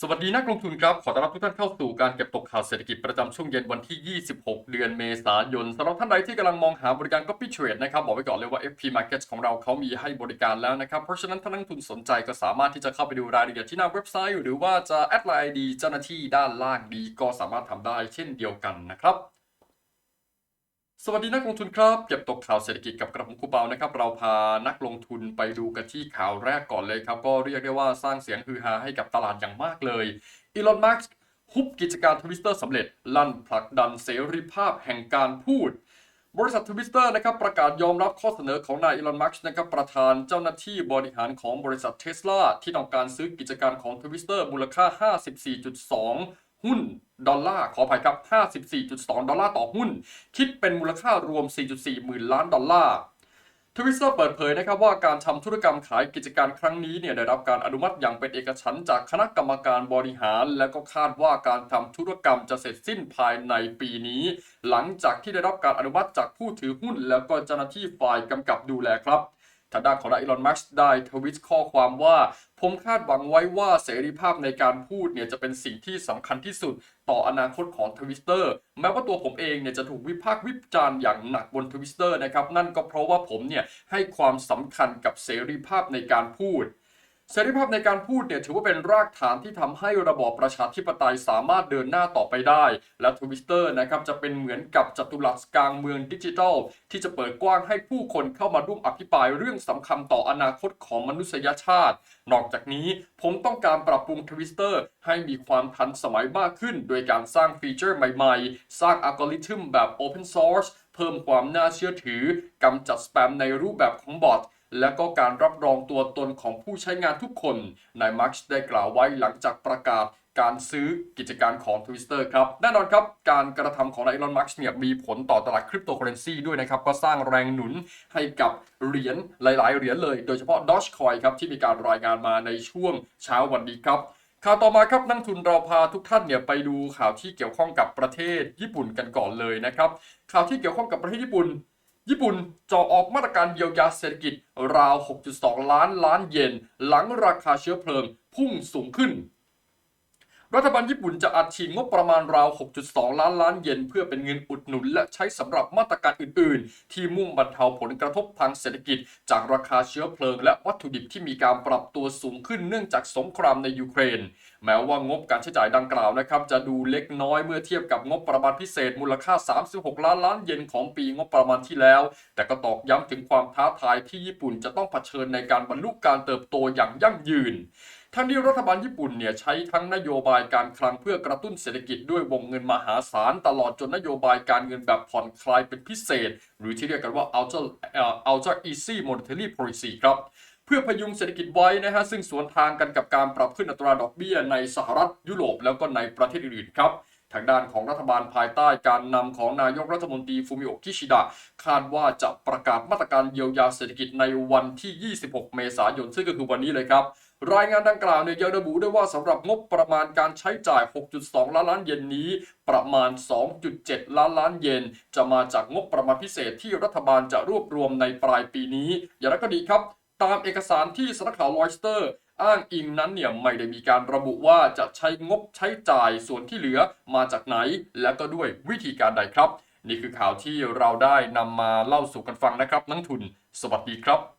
สวัสดีนักลงทุนครับ ขอต้อนรับทุกท่านเข้าสู่การเก็บตกข่าวเศรษฐกิจประจำช่วงเย็นวันที่ 26 เดือนเมษายนสำหรับท่านใดที่กำลังมองหาบริการ Copy Trade นะครับ บอกไว้ก่อนเลยว่า FP Markets ของเราเขามีให้บริการแล้วนะครับ เพราะฉะนั้นท่านนักลงทุนสนใจก็สามารถที่จะเข้าไปดูรายละเอียดที่หน้าเว็บไซต์ หรือว่าจะแอดไลน์ดีเจ้าหน้าที่ด้านล่างดีก็สามารถทำได้เช่นเดียวกันนะครับ สวัสดีนักลงทุนครับเก็บตกข่าวเศรษฐกิจกับกระผมคูเปานะครับ เราพานักลงทุนไปดูกันที่ข่าวแรกก่อนเลยครับ ก็เรียกได้ว่าสร้างเสียงฮือฮาให้กับตลาดอย่างมากเลยอีลอนมัสก์ฮุบกิจการทวิสเตอร์สำเร็จ ลั่นผลักดันเสรีภาพแห่งการพูด บริษัททวิสเตอร์นะครับประกาศยอมรับข้อเสนอของนายอีลอนมัสก์นะครับประธานเจ้าหน้าที่บริหารของบริษัทเทสลาที่ต้องการซื้อกิจการของทวิสเตอร์มูลค่า 54.2 หุ้นดอลลาร์ขออภัยครับ 54.2 ดอลลาร์ต่อหุ้น คิดเป็นมูลค่ารวม 4.4 หมื่นล้านดอลลาร์ทวิสเตอร์เปิดเผยนะครับว่าการทำธุรกรรมขายกิจการครั้งนี้เนี่ยได้รับการอนุมัติอย่างเป็นเอกฉันท์จากคณะกรรมการบริหาร และก็คาดว่าการทำธุรกรรมจะเสร็จสิ้นภายในปีนี้ หลังจากที่ได้รับการอนุมัติจากผู้ถือหุ้น แล้วก็เจ้าหน้าที่ฝ่ายกำกับดูแลครับ ทางด้านของนายอีลอนมัสก์ได้ทวิตข้อความว่า ผมคาดหวังไว้ว่าเสรีภาพในการพูดเนี่ยจะเป็นสิ่งที่สำคัญที่สุดต่ออนาคตของทวิสเตอร์แม้ว่าตัวผมเองเนี่ยจะถูกวิพากษ์วิจารณ์อย่างหนักบนทวิสเตอร์นะครับนั่นก็เพราะว่าผมเนี่ยให้ความสำคัญกับเสรีภาพในการพูด เสรีภาพในการพูดเนี่ยถือว่าเป็นรากฐานที่ทำให้ระบอบประชาธิปไตยสามารถเดินหน้าต่อไปได้ และทวิสเตอร์นะครับจะเป็นเหมือนกับจัตุรัสกลางเมืองดิจิทัล ที่จะเปิดกว้างให้ผู้คนเข้ามาร่วมอภิปรายเรื่องสำคัญต่ออนาคตของมนุษยชาติ นอกจากนี้ผมต้องการปรับปรุงทวิสเตอร์ให้มีความทันสมัยมากขึ้น โดยการสร้างฟีเจอร์ใหม่ๆ สร้างอัลกอริทึมแบบ Open Source เพิ่มความน่าเชื่อถือกำจัดสแปมในรูปแบบของบอท และก็การรับรองตัวตนของผู้ใช้งานทุกคน นายมาร์กได้กล่าวไว้หลังจากประกาศการซื้อกิจการของ Twitter ครับ แน่นอนครับ การกระทำของนายอีลอนมัสก์เนี่ยมีผลต่อตลาดคริปโตเคอเรนซีด้วยนะครับ ก็สร้างแรงหนุนให้กับเหรียญหลาย ๆ เหรียญเลย โดยเฉพาะ Dogecoin ครับ ที่มีการรายงานมาในช่วงเช้าวันนี้ครับข่าวต่อมาครับนักทุนเราพาทุกท่านเนี่ยไปดูข่าวที่เกี่ยวข้องกับประเทศญี่ปุ่นกันก่อนเลยนะครับข่าวที่เกี่ยวข้องกับประเทศญี่ปุ่น ญี่ปุ่นจะออกมาตรการเยียวยาเศรษฐกิจราว 6.2 ล้านล้านเยน หลังราคาเชื้อเพลิงพุ่งสูงขึ้น รัฐบาลญี่ปุ่นจะอัดฉีดงบประมาณราว 6.2 ล้านล้านเยนเพื่อเป็นเงินอุดหนุนและใช้สำหรับมาตรการอื่น ๆ ที่มุ่งบรรเทาผลกระทบทางเศรษฐกิจ จากราคาเชื้อเพลิงและวัตถุดิบที่มีการปรับตัวสูงขึ้นเนื่องจากสงครามในยูเครน แม้ว่างบการใช้จ่ายดังกล่าวนะครับ จะดูเล็กน้อยเมื่อเทียบกับงบประมาณพิเศษมูลค่า 36 ล้านล้านเยนของปีงบประมาณที่แล้ว แต่ก็ตอกย้ำถึงความท้าทายที่ญี่ปุ่นจะต้องเผชิญในการบรรลุการเติบโตอย่างยั่งยืน ทั้งนี้รัฐบาลญี่ปุ่นเนี่ยใช้ทั้งนโยบายการคลังเพื่อกระตุ้นเศรษฐกิจด้วยวงเงินมหาศาล ตลอดจนนโยบายการเงินแบบผ่อนคลายเป็นพิเศษ หรือที่เรียกกันว่า ultra เอ่อ ultra easy monetary policy ครับเพื่อพยุงเศรษฐกิจไว้นะฮะซึ่งสวนทางกันกับการปรับขึ้นอัตราดอกเบี้ยในสหรัฐยุโรปแล้วก็ในประเทศอื่นๆครับางด้านของรัฐบาลภายใต้การนำของนายกรัฐมนตรีฟูมิโอกิชิดะคาดว่าจะประกาศมาตรการเยียวยาเศรษฐกิจในวันที่ 26 เมษายนซึ่งก็คือวันนี้เลยครับรายงานดังกล่าวเนี่ยยังระบุด้วยว่าสำหรับงบประมาณการใช้จ่าย 6.2 ล้านล้านเยนนี้ ประมาณ 2.7 ล้านล้านเยน จะมาจากงบประมาณพิเศษที่รัฐบาลจะรวบรวมในปลายปีนี้ อย่างไรก็ดีครับ ตามเอกสารที่สำนักข่าวรอยสเตอร์ อ้างอิงนั้นเนี่ยไม่ได้มีการระบุว่าจะใช้งบใช้จ่ายส่วนที่เหลือมาจากไหน และก็ด้วยวิธีการใดครับ นี่คือข่าวที่เราได้นำมาเล่าสู่กันฟังนะครับนักทุน สวัสดีครับ